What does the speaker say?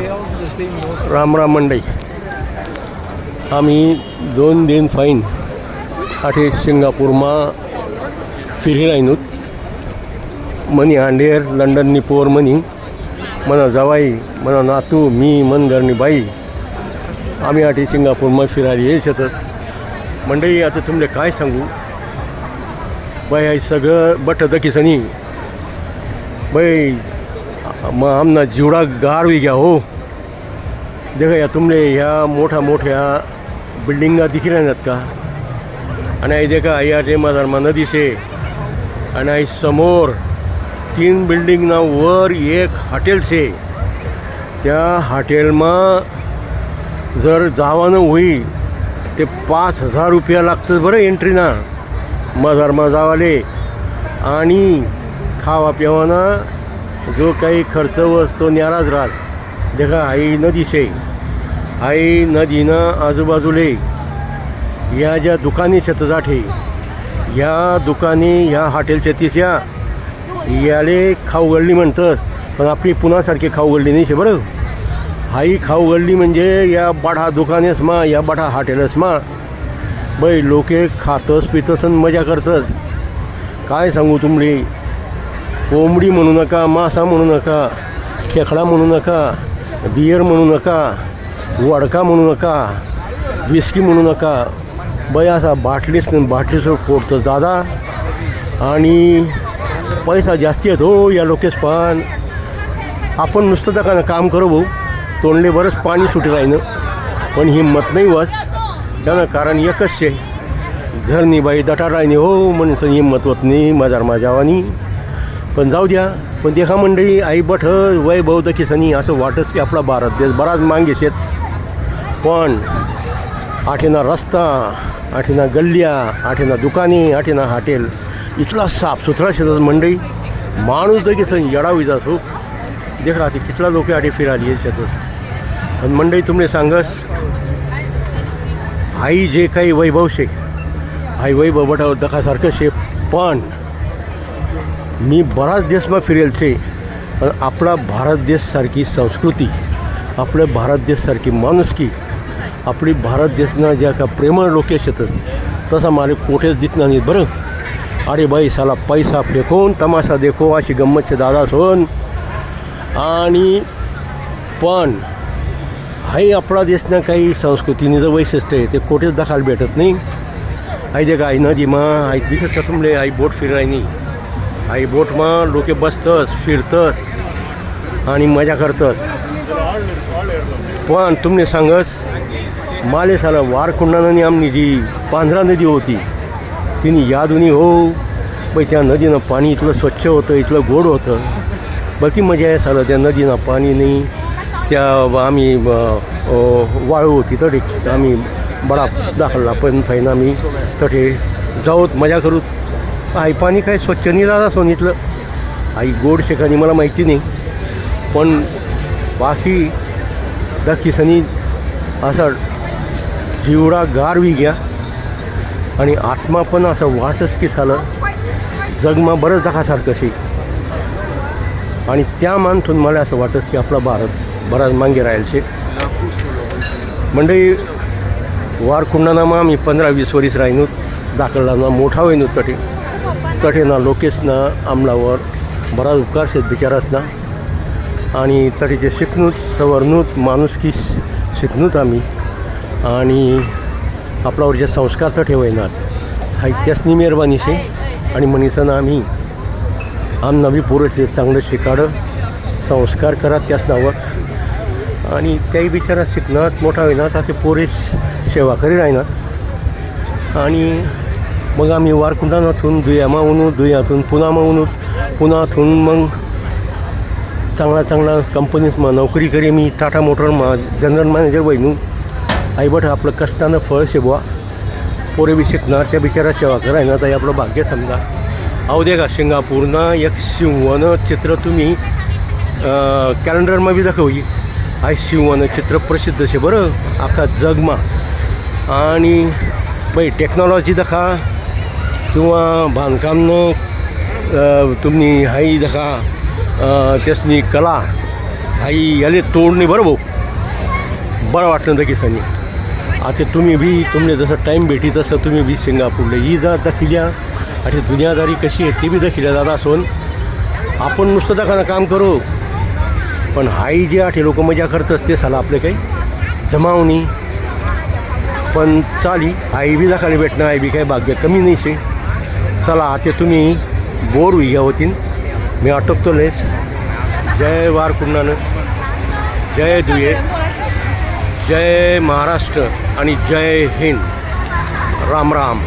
राम राम मंडई. आम्ही दोन दिन फाईन आठे सिंगापूरमा फिरी राहिनूत मनी हांडेर लंडननी पोर मनी मना जवाई मना नातू मी मन घरनी बाई. आम्ही आठी सिंगापूरमा फिरायला येतच मंडई आता तुमले काय सांगू? बाई आई सगळं बट दकीसनी बाई मग आमना जीवडा होई घ्या हो. देखा या तुमले ह्या मोठ्या मोठ्या बिल्डिंगा दिखी राहतात का आणि आई देखा या टेमाधारमा नदी शे आणि आई समोर तीन बिल्डिंग ना वर एक हॉटेल शे त्या हॉटेलमा जर जावानं होई ते पाच हजार रुपया लागतं बरं एंट्रीना मजारमा जावाले. आणि खावा पिवाना जो काही खर्च वसतो न्याराज राहत. देखा आई नदी शे आई नदीनं आजूबाजूले या ज्या दुकानी शेतजाठे ह्या दुकानी ह्या हॉटेलच्या या याले खाऊ म्हणतस पण आपली पुण्यासारखी खाऊ गल्ली नाही शे बरं. हाई खाऊ म्हणजे या बाढा दुकानेस मा या बाढा हॉटेलस मा. बै लोके खातस पितस आणि मजा करतस. काय सांगू तुमली? कोंबडी म्हणू नका मासा म्हणू नका खेकडा म्हणू नका बियर म्हणू नका वडका म्हणू नका विस्की म्हणू नका. बाई असा बाटलीस बाटलीसवर फोडतो दादा. आणि पैसा जास्ती आहेत हो या लोकेस पण आपण नुसतं त्या काम करू भाऊ. तोंडले बरंच पाणी सुटी राहिनं पण हिंमत नाही वस त्यानं कारण एकच शे घरनी बाई दटा राहिनी हो म्हणून हिंमत होत नाही माझ्या माझ्यावानी पण जाऊ द्या पण देखा मंडळी आई बठ वैभव दखीसनी असं वाटत की आपला भारत देश बराच मागे शेत पण आठेना रस्ता आठेना गल्ल्या आठेना दुकाने आठेना हॉटेल इथला साफसुथरा शेतात मंडई माणूस दखीसन येडावी जातो हो. देखा ते कितला लोक आठे फिराली शेतात. पण मंडई तुम्ही सांगस आई जे काही वैभव शे आई वैभव बटा दखासारखं शे पण मी बराच देशमा फिरेल छे पण आपला भारत देशसारखी संस्कृती आपल्या भारत देशसारखी माणुसकी आपली भारत देशनं ज्या का प्रेमळ लोक शेतच तसा मारे कोठेच दिसणार नाही बरं. अरे बाई साला पैसा फेकून तमाशा देखो अशी गंमतचे दादा सोन. आणि पण हाही आपला देशना काही संस्कृतीने जर वैशिष्ट्य आहे ते कोठेच दाखल भेटत नाही. आई दे का आई नदीमा आई दिसत का तुमले आई बोट फिरायनी. आई बोटमा लोके बसतस फिरतस आणि मजा करतस. पण तुमने सांगस माले साला वारकुंडानं आमनी जी पांझरा नदी होती तिने यादुनी हो पण त्या नदीनं पाणी इथलं स्वच्छ होतं इथलं गोड होतं. बरं ती मजा आहे साला त्या नदीनं पाणी नाही. त्या आम्ही वाळू होती तडे आम्ही बडा दाखलला पण फाईन आम्ही तठे जाऊत मजा करूत. आई पाणी काय स्वच्छ नाही राहत सांगितलं आई गोड शेखानी मला माहिती नाही. पण बाकी दखीसनी असा जीवडा गारवी घ्या आणि आत्मा पण असं वाटच की झालं जगमा बरंच दाखासारखं शे. आणि त्या मानथून मला असं वाटत की आपला भारत बराच मागे राहील शे. मंडई वारकुंडानामा आम्ही पंधरा वीस वरीस राहिनूत. दाखलला मोठा होईनूत तटी तटेना लोकेसनं आमलावर बराच उपकार शेत बिचारासना. आणि तटीचे शिकणूत सवरणूत माणुसकी शिकणूत आम्ही. आणि आपल्यावर जे संस्कार तर ठेवायनात हा त्यासनी मेहरबानी शे. आणि मनीसन आम्ही आम नवी पोरं ते चांगलं शिकाडं संस्कार करा त्याच नावर आणि त्याही बिचारा शिकणार मोठा होईनात ते पोरे सेवा करी राहणार आणि मग आम्ही वारकुंडानातून दुयामा उनू दुयातून पुनामा उनू पुनातून मग चांगला चांगला कंपनीत नोकरी करी. मी टाटा मोटरमा जनरल मॅनेजर बहिणू आई बट आपलं कष्टानं फळ शेबवा. पोरे बी शिकणार त्या बिचारा सेवा करायना. तर आपलं भाग्य समजा. अहो दे का सिंगापूरनं एक शिववन चित्र तुम्ही कॅलेंडरमा बी दाखवली आज शिववन चित्र प्रसिद्ध शे बरं. अख्खा जगमा. आणि बाई टेक्नॉलॉजी दखा. किंवा बांधकामनं तुम्ही हाई दखा त्यासनी कला हाई याले तोडणे बरं भाऊ बरं वाटलं ना आता तुम्ही बी तुमने जसं टाईम भेटी तसं तुम्ही बी सिंगापूरला. ही जा दाखिल्या आणि दुनियादारी कशी आहे ती बी दाखिल्या दादा सोन. आपण नुसतं दाखवणं काम करू. पण हाई जे आठे लोक मजा करतच ते साला आपले काही जमावणी. पण चाली आई बी दाखाली भेटणं आई बी काही भाग्य कमी नाही शे. चला आता तुम्ही. बोर होईया होतीन मी आटोपतो लेस. जय वार कुंडानं जय दुये. जय महाराष्ट्र आणि जय हिंद. राम राम.